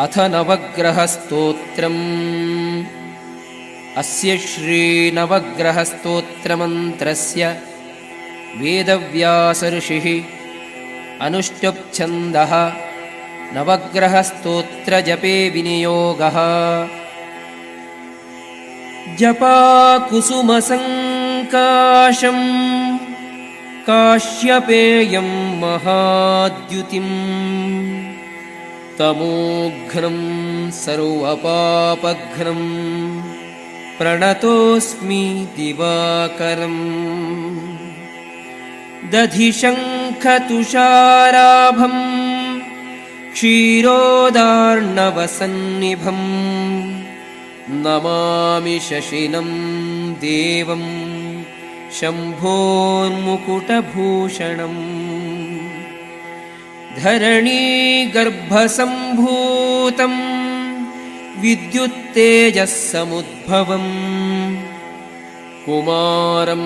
अथ नवग्रहस्तोत्रम्। अस्य श्रीनवग्रहस्तोत्रमन्त्रस्य वेदव्यासऋषिः अनुष्टुप्छन्दः नवग्रहस्तोत्रजपे विनियोगः। जपाकुसुमसङ्काशम् काश्यपेयं महाद्युतिम् तमोघ्नं सर्वपापघ्नं प्रणतोऽस्मि दिवाकरम्। दधिशङ्खतुषाराभम् क्षीरोदार्णवसन्निभम् नमामि शशिनं देवं शम्भोन्मुकुटभूषणम् धरणीगर्भसम्भूतं विद्युत्तेजःसमुद्भवम् कुमारं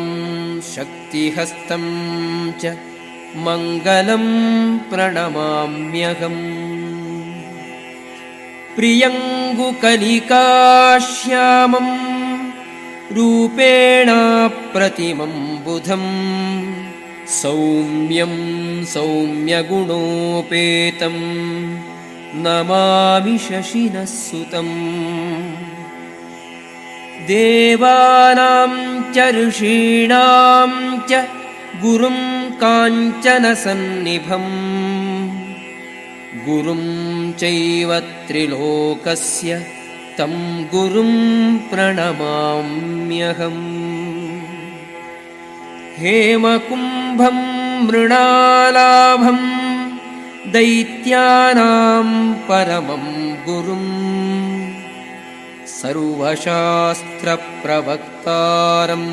शक्तिहस्तं च मङ्गलं प्रणमाम्यहम्। प्रियङ्गुकलिकाश्यामं रूपेणाप्रतिमं बुधम् सौम्यं सौम्यगुणोपेतं नमामि शशिनः सुतम्। देवानां च ऋषीणां च गुरुं काञ्चनसन्निभम्। गुरुं चैव त्रिलोकस्य तं गुरुं प्रणमाम्यहम्। हेमकुम्भं मृणालाभं दैत्यानां परमं गुरुम्। सर्वशास्त्रप्रवक्तारं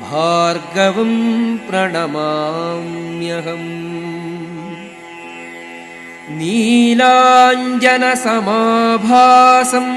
भार्गवं प्रणमाम्यहम्। नीलाञ्जनसमाभासम्